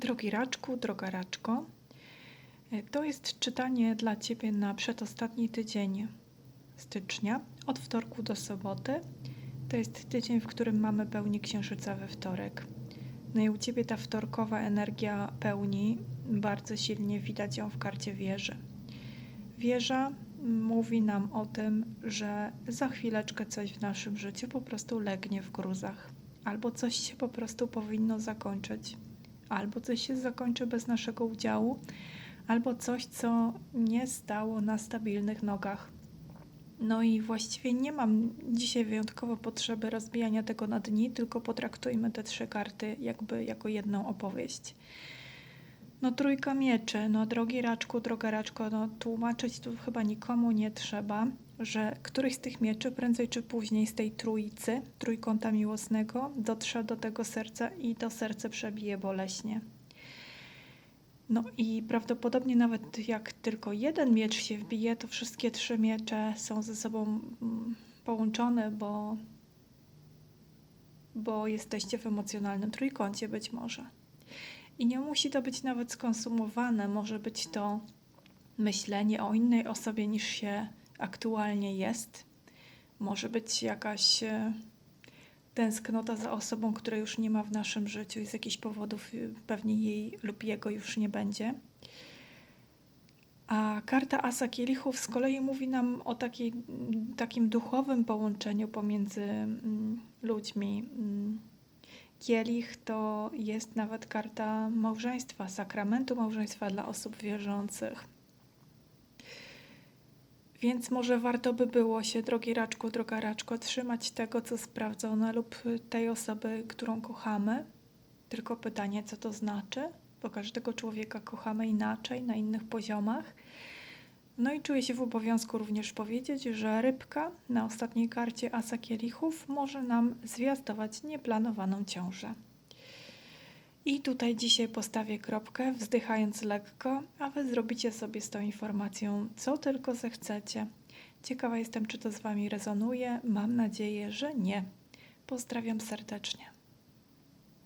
Drogi Raczku, droga Raczko, e, to jest czytanie dla Ciebie na przedostatni tydzień stycznia, od wtorku do soboty. To jest tydzień, w którym mamy pełni księżyca we wtorek. No i u Ciebie ta wtorkowa energia pełni, bardzo silnie widać ją w karcie wieży. Wieża mówi nam o tym, że za chwileczkę coś w naszym życiu po prostu legnie w gruzach, albo coś się po prostu powinno zakończyć albo coś się zakończy bez naszego udziału, albo coś, co nie stało na stabilnych nogach. No i właściwie nie mam dzisiaj wyjątkowo potrzeby rozbijania tego na dni, tylko potraktujmy te trzy karty jakby jako jedną opowieść. No trójka mieczy, no drogi Raczku, droga Raczko, no tłumaczyć tu chyba nikomu nie trzeba, że któryś z tych mieczy prędzej czy później z tej trójcy, trójkąta miłosnego, dotrze do tego serca i to serce przebije boleśnie. No i prawdopodobnie nawet jak tylko jeden miecz się wbije, to wszystkie trzy miecze są ze sobą mm, połączone, bo, bo jesteście w emocjonalnym trójkącie być może. I nie musi to być nawet skonsumowane, może być to myślenie o innej osobie niż się aktualnie jest. Może być jakaś e, tęsknota za osobą, która już nie ma w naszym życiu i z jakichś powodów y, pewnie jej lub jego już nie będzie. A karta Asa Kielichów z kolei mówi nam o takiej, takim duchowym połączeniu pomiędzy mm, ludźmi. Mm, Kielich to jest nawet karta małżeństwa, sakramentu małżeństwa dla osób wierzących. Więc może warto by było się, drogi raczku, droga raczko, trzymać tego, co sprawdzone lub tej osoby, którą kochamy. Tylko pytanie, co to znaczy, bo każdego człowieka kochamy inaczej, na innych poziomach. No i czuję się w obowiązku również powiedzieć, że rybka na ostatniej karcie Asa Kielichów może nam zwiastować nieplanowaną ciążę. I tutaj dzisiaj postawię kropkę, wzdychając lekko, a Wy zrobicie sobie z tą informacją, co tylko zechcecie. Ciekawa jestem, czy to z Wami rezonuje. Mam nadzieję, że nie. Pozdrawiam serdecznie.